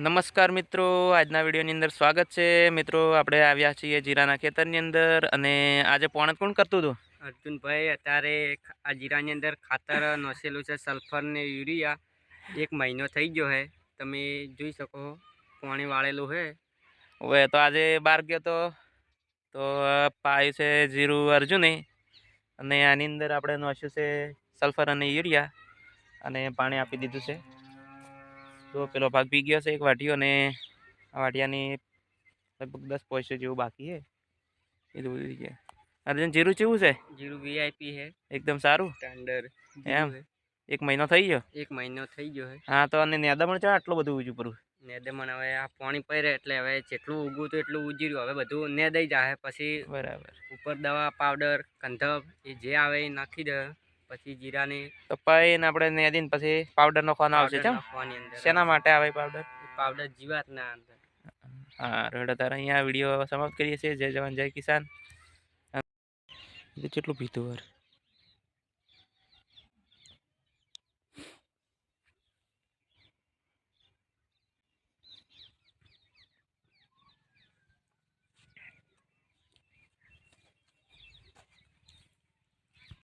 નમસ્કાર મિત્રો આજના વિડીયોની અંદર સ્વાગત છે. મિત્રો આપણે આવ્યા છીએ જીરાના ખેતરની અંદર અને આજે પોણત કોણ કરતું હતું? અર્જુનભાઈ અત્યારે આ જીરાની અંદર ખાતર નોસેલું છે સલ્ફર ને યુરિયા. એક મહિનો થઈ ગયો છે તમે જોઈ શકો પાણી વાળેલું છે હવે તો આજે બહાર ગયો તો તો પાયું છે જીરું અર્જુને. અને આની અંદર આપણે નોશ્યું છે સલ્ફર અને યુરિયા. અને પાણી આપી દીધું છે. તો પેલો ભાગ પી ગયો છે એક વાટીઓ અને આ વાટિયાની લગભગ દસ પોઈસો જેવું બાકી છે. એ બધું થઈ ગયા અર્જુન જીરું કેવું છે? જીરું વીઆઈપી છે. એકદમ સારું? સ્ટાન્ડર્ડ એમ? એક મહિનો થઈ ગયો? એક મહિનો થઈ ગયો હા તો અને નેદામણ ચા આટલું બધું ઉજું પડું નેદમણ હવે આ પાણી પડે એટલે હવે જેટલું ઉગું તો એટલું ઉજી રહ્યું હવે બધું ને દઈ જાય પછી બરાબર. ઉપર દવા પાવડર કંધબ એ જે આવે એ નાખી દે. પછી જીરાની તપાઈને પાઈને આપણે નેદીને પછી પાવડર નાખવાનો આવશે અંદર શેના માટે આવે પાવડર પાવડર જીવાતના અંદર. હા રેડ તારે અહીંયા વીડિયો સમાપ્ત કરીએ છીએ. જય જવાન જય કિસાન. કેટલું પીધું વાર